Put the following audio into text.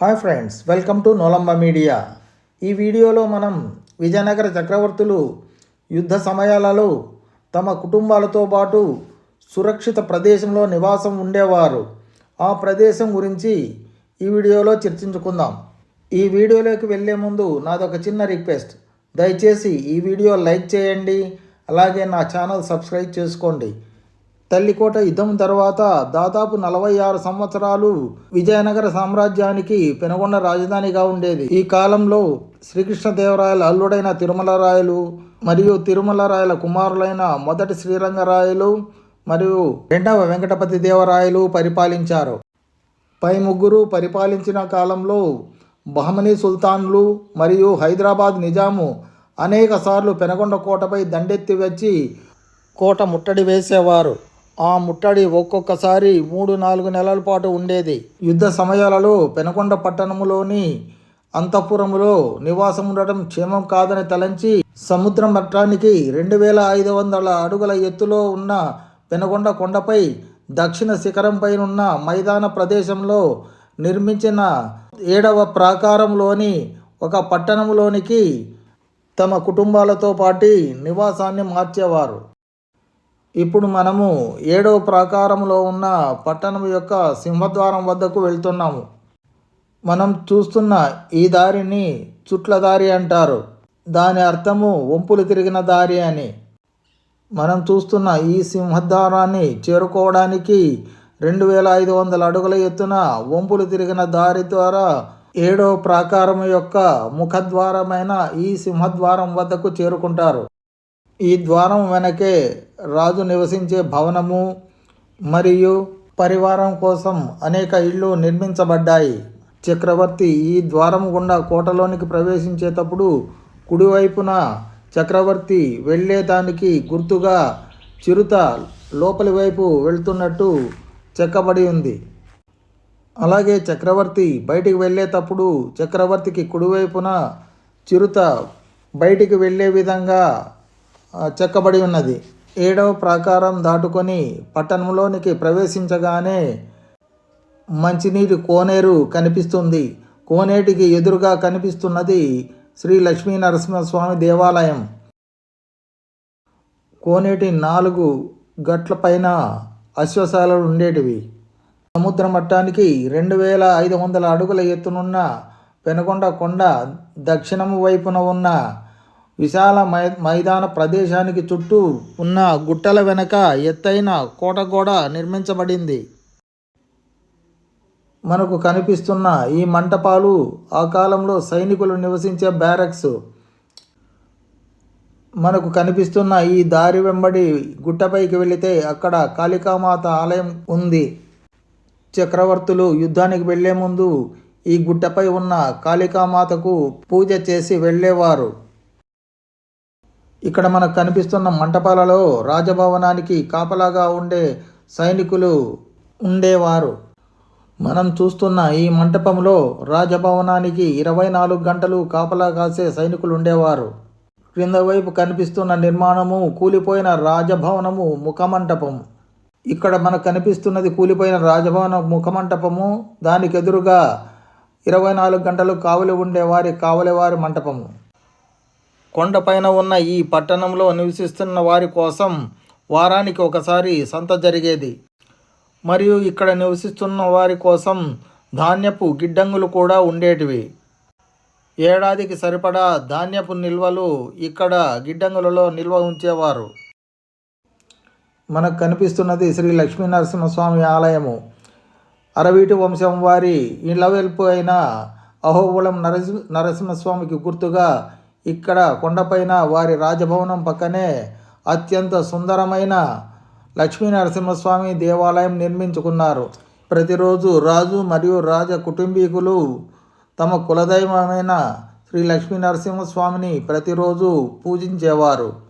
Hi friends welcome to Nolamba media. ఈ వీడియోలో మనం విజయనగర చక్రవర్తులు యుద్ధ సమయాలలో తమ కుటుంబాలతో పాటు సురక్షిత ప్రదేశంలో నివాసం ఉండేవారు. ఆ ప్రదేశం గురించి ఈ వీడియోలో చర్చించుకుందాం. ఈ వీడియోలోకి వెళ్ళే ముందు నాదొక చిన్న రిక్వెస్ట్. దయచేసి ఈ వీడియో లైక్ చేయండి అలాగే నా ఛానల్ సబ్స్క్రైబ్ చేసుకోండి. తల్లికోట యుద్ధం తర్వాత దాదాపు నలభై ఆరు సంవత్సరాలు విజయనగర సామ్రాజ్యానికి పెనుగొండ రాజధానిగా ఉండేది. ఈ కాలంలో శ్రీకృష్ణదేవరాయల అల్లుడైన తిరుమలరాయలు మరియు తిరుమలరాయల కుమారులైన మొదటి శ్రీరంగరాయలు మరియు రెండవ వెంకటపతి దేవరాయలు పరిపాలించారు. పై ముగ్గురు పరిపాలించిన కాలంలో బహమనీ సుల్తాన్లు మరియు హైదరాబాద్ నిజాము అనేకసార్లు పెనగొండ కోటపై దండెత్తి వచ్చి కోట ముట్టడి వేసేవారు. ఆ ముట్టడి ఒక్కొక్కసారి మూడు నాలుగు నెలల పాటు ఉండేది. యుద్ధ సమయాలలో పెనకొండ పట్టణములోని అంతఃపురములో నివాసం ఉండటం క్షేమం కాదని తలంచి సముద్ర మట్టానికి రెండు వేల ఐదు వందల అడుగుల ఎత్తులో ఉన్న పెనకొండ కొండపై దక్షిణ శిఖరంపైనున్న మైదాన ప్రదేశంలో నిర్మించిన ఏడవ ప్రాకారంలోని ఒక పట్టణంలోనికి తమ కుటుంబాలతో పాటి నివాసాన్ని మార్చేవారు. ఇప్పుడు మనము ఏడవ ప్రాకారంలో ఉన్న పట్టణం యొక్క సింహద్వారం వద్దకు వెళ్తున్నాము. మనం చూస్తున్న ఈ దారిని చుట్ల దారి అంటారు. దాని అర్థము వంపులు తిరిగిన దారి అని. మనం చూస్తున్న ఈ సింహద్వారాన్ని చేరుకోవడానికి రెండు వేల ఐదు వందల అడుగుల ఎత్తున వంపులు తిరిగిన దారి ద్వారా ఏడో ప్రాకారం యొక్క ముఖద్వారమైన ఈ సింహద్వారం వద్దకు చేరుకుంటారు. ఈ ద్వారం వెనకే రాజు నివసించే భవనము మరియు పరివారం కోసం అనేక ఇళ్ళు నిర్మించబడ్డాయి. చక్రవర్తి ఈ ద్వారం గుండా కోటలోనికి ప్రవేశించేటప్పుడు కుడివైపున చక్రవర్తి వెళ్ళేదానికి గుర్తుగా చిరుత లోపలి వైపు వెళ్తున్నట్టు చెక్కబడి ఉంది. అలాగే చక్రవర్తి బయటికి వెళ్ళేటప్పుడు చక్రవర్తికి కుడివైపున చిరుత బయటికి వెళ్ళే విధంగా చెక్కబడి ఉన్నది. ఏడవ ప్రాకారం దాటుకొని పట్టణంలోనికి ప్రవేశించగానే మంచినీటి కోనేరు కనిపిస్తుంది. కోనేటికి ఎదురుగా కనిపిస్తున్నది శ్రీ లక్ష్మీ నరసింహస్వామి దేవాలయం. కోనేటి నాలుగు గట్ల పైన అశ్వశాలలు ఉండేటివి. సముద్ర మట్టానికి రెండు వేల ఐదు వందల అడుగుల ఎత్తునున్న పెనుకొండ కొండ దక్షిణము వైపున ఉన్న విశాల మై మైదాన ప్రదేశానికి చుట్టూ ఉన్న గుట్టల వెనక ఎత్తైన కోట గోడ నిర్మించబడింది. మనకు కనిపిస్తున్న ఈ మంటపాలు ఆ కాలంలో సైనికులు నివసించే బ్యారక్స్. మనకు కనిపిస్తున్న ఈ దారి వెంబడి గుట్టపైకి వెళితే అక్కడ కాళికామాత ఆలయం ఉంది. చక్రవర్తులు యుద్ధానికి వెళ్ళే ముందు ఈ గుట్టపై ఉన్న కాళికామాతకు పూజ చేసి వెళ్ళేవారు ఇక్కడ మనకు కనిపిస్తున్న మంటపాలలో రాజభవనానికి కాపలాగా ఉండే సైనికులు ఉండేవారు. మనం చూస్తున్న ఈ మంటపంలో రాజభవనానికి ఇరవై నాలుగు గంటలు కాపలా కాసే సైనికులు ఉండేవారు. క్రింద వైపు కనిపిస్తున్న నిర్మాణము కూలిపోయిన రాజభవనము ముఖమంటపం. ఇక్కడ మనకు కనిపిస్తున్నది కూలిపోయిన రాజభవన ముఖమంటపము. దానికి ఎదురుగా ఇరవై నాలుగు గంటలు కావలి ఉండేవారి కావలివారి మంటపము. కొండపైన ఉన్న ఈ పట్టణంలో నివసిస్తున్న వారి కోసం వారానికి ఒకసారి సంత జరిగేది. మరియు ఇక్కడ నివసిస్తున్న వారి కోసం ధాన్యపు గిడ్డంగులు కూడా ఉండేటివి. ఏడాదికి సరిపడా ధాన్యపు నిల్వలు ఇక్కడ గిడ్డంగులలో నిల్వ ఉంచేవారు. మనకు కనిపిస్తున్నది శ్రీ లక్ష్మీ నరసింహస్వామి ఆలయము. అరవీటి వంశం వారి ఇళ్ళవెల్పు అయిన అహోబులం నరసి నరసింహస్వామికి గుర్తుగా ఇక్కడ కొండపైన వారి రాజభవనం పక్కనే అత్యంత సుందరమైన లక్ష్మీ నరసింహస్వామి దేవాలయం నిర్మించుకున్నారు. ప్రతిరోజు రాజు మరియు రాజ కుటుంబీకులు తమ కులదైవమైన శ్రీ లక్ష్మీ నరసింహస్వామిని ప్రతిరోజు పూజించేవారు.